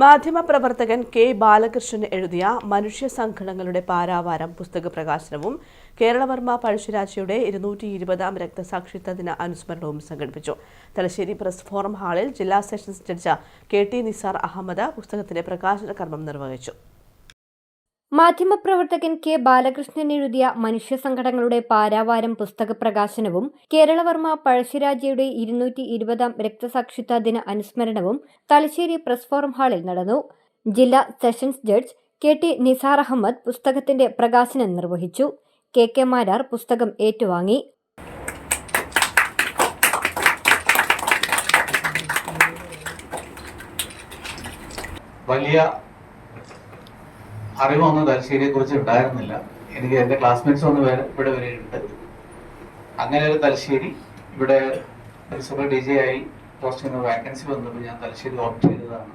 മാധ്യമപ്രവർത്തകൻ കെ ബാലകൃഷ്ണൻ എഴുതിയ മനുഷ്യ സംഘടനകളുടെ പാരാവാരം പുസ്തക പ്രകാശനവും കേരളവർമ്മ പഴശ്ശിരാജയുടെ ഇരുന്നൂറ്റി ഇരുപതാം രക്തസാക്ഷിത്വ ദിന അനുസ്മരണവും സംഘടിപ്പിച്ചു. തലശ്ശേരി പ്രസ് ഫോറം ഹാളിൽ ജില്ലാ sessions judge K T Nisar Ahmed പുസ്തകത്തിന്റെ പ്രകാശന കർമ്മം നിർവഹിച്ചു. മാധ്യമപ്രവർത്തകൻ കെ ബാലകൃഷ്ണൻ എഴുതിയ മനുഷ്യ സംഘടനകളുടെ പാരാവാരം പുസ്തക പ്രകാശനവും കേരളവർമ്മ പഴശ്ശിരാജയുടെ ഇരുന്നൂറ്റി ഇരുപതാം രക്തസാക്ഷിത്വ ദിന അനുസ്മരണവും തലശ്ശേരി പ്രസ് ഫോറം ഹാളിൽ നടന്നു. ജില്ലാ sessions judge K T Nisar Ahmed പുസ്തകത്തിന്റെ പ്രകാശനം നിർവഹിച്ചു. കെ കെ മാരാർ പുസ്തകം ഏറ്റുവാങ്ങി. വലിയ അറിവൊന്നും തലശ്ശേരിയെ കുറിച്ച് ഉണ്ടായിരുന്നില്ല. എനിക്ക് എന്റെ ക്ലാസ്മേറ്റ്സ് ഒന്ന് ഇവിടെ വരെയുണ്ട്. അങ്ങനെ ഒരു തലശ്ശേരി ഇവിടെ പ്രിൻസിപ്പൽ ഡി ജെ ആയി പോസ്റ്റിന് വാക്കൻസി വന്നപ്പോൾ ഞാൻ തലശ്ശേരി ഓപ്റ്റ് ചെയ്തതാണ്.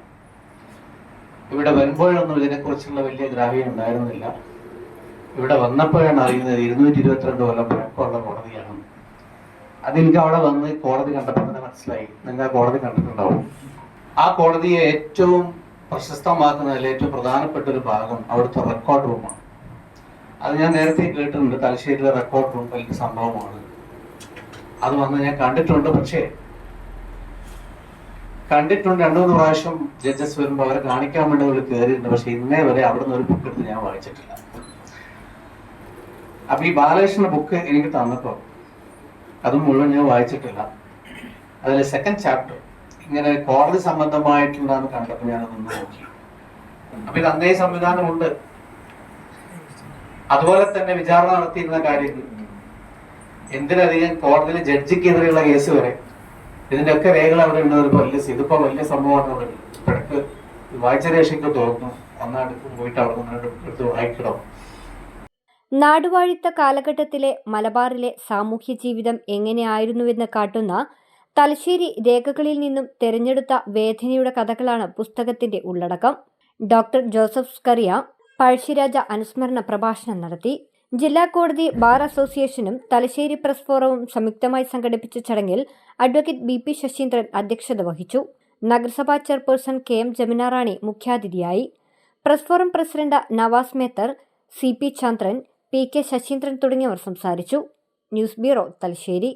ഇവിടെ വരുമ്പോഴൊന്നും ഇതിനെക്കുറിച്ചുള്ള വലിയ ഗ്രാഹ്യം ഉണ്ടായിരുന്നില്ല. ഇവിടെ വന്നപ്പോഴാണ് അറിയുന്നത് ഇരുന്നൂറ്റി ഇരുപത്തിരണ്ട് കൊല്ലം പഴക്കമുള്ള കോടതിയാണ്. അതെനിക്ക് അവിടെ വന്ന് കോടതി കണ്ടപ്പോൾ തന്നെ മനസ്സിലായി. നിങ്ങൾ കോടതി കണ്ടിട്ടുണ്ടാവും. ആ കോടതിയെ ഏറ്റവും പ്രശസ്തമാക്കുന്നതിൽ ഏറ്റവും പ്രധാനപ്പെട്ട ഒരു ഭാഗം അവിടുത്തെ റെക്കോർഡ് റൂമാണ് അത് ഞാൻ നേരത്തെ കേട്ടിട്ടുണ്ട് തലശ്ശേരിയിലെ റെക്കോർഡ് റൂം വലിയ സംഭവമാണ്. അത് വന്ന് ഞാൻ കണ്ടിട്ടുണ്ട് പക്ഷേ കണ്ടിട്ടുണ്ട് രണ്ടു മൂന്ന് പ്രാവശ്യം ജഡ്ജസ് വരുമ്പോൾ അവരെ കാണിക്കാൻ വേണ്ടി അവർ കയറിയിട്ടുണ്ട് പക്ഷെ ഇന്നേ വരെ അവിടെ നിന്ന് ഒരു ബുക്ക് എടുത്ത് ഞാൻ വായിച്ചിട്ടില്ല. അപ്പൊ ഈ ബാലകൃഷ്ണ ബുക്ക് എനിക്ക് തന്നപ്പോ അതും മുഴുവൻ ഞാൻ വായിച്ചിട്ടില്ല. അതിലെ സെക്കൻഡ് ചാപ്റ്റർ ഇങ്ങനെ കോടതി സംബന്ധമായിട്ടുള്ളതാണ് കണ്ടപ്പോൾ ഒന്ന് നോക്കി. അപ്പൊ ഇത് അന്നേ സംവിധാനമുണ്ട്. അതുപോലെ തന്നെ വിചാരണ നടത്തിയിരുന്ന കാര്യങ്ങൾ. എന്തിനധികം കോടതിയിൽ ജഡ്ജിക്കെതിരെയുള്ള കേസ് വരെ ഇതിന്റെ ഒക്കെ രേഖകൾ അവിടെ ഉണ്ട് ഒരു വലിയ ഇതിപ്പോ വലിയ സംഭവമാണ് അവിടെ ഇടയ്ക്ക് വായിച്ച രേഷയ്ക്ക് തോന്നുന്നു. ഒന്നടുത്ത് പോയിട്ട് അവിടെ നിന്ന് എടുത്ത് വായിക്കണം. നാടുവാഴിത്ത കാലഘട്ടത്തിലെ മലബാറിലെ സാമൂഹ്യ ജീവിതം എങ്ങനെയായിരുന്നുവെന്ന് കാട്ടുന്ന തലശ്ശേരി രേഖകളിൽ നിന്നും തെരഞ്ഞെടുത്ത വേദനയുടെ കഥകളാണ് പുസ്തകത്തിന്റെ ഉള്ളടക്കം. ഡോക്ടർ ജോസഫ് സ്കറിയ പഴശ്ശിരാജ അനുസ്മരണ പ്രഭാഷണം നടത്തി. ജില്ലാ കോടതി ബാർ അസോസിയേഷനും തലശ്ശേരി പ്രസ് ഫോറവും സംയുക്തമായി സംഘടിപ്പിച്ച ചടങ്ങിൽ അഡ്വക്കേറ്റ് ബി പി ശശീന്ദ്രൻ അധ്യക്ഷത വഹിച്ചു. നഗരസഭാ ചെയർപേഴ്സൺ കെ എം ജമിനാറാണി മുഖ്യാതിഥിയായി. Press forum president Navas Mehtar C P Chandran P K Sasheendran തുടങ്ങിയവർ സംസാരിച്ചു. News bureau Thalassery.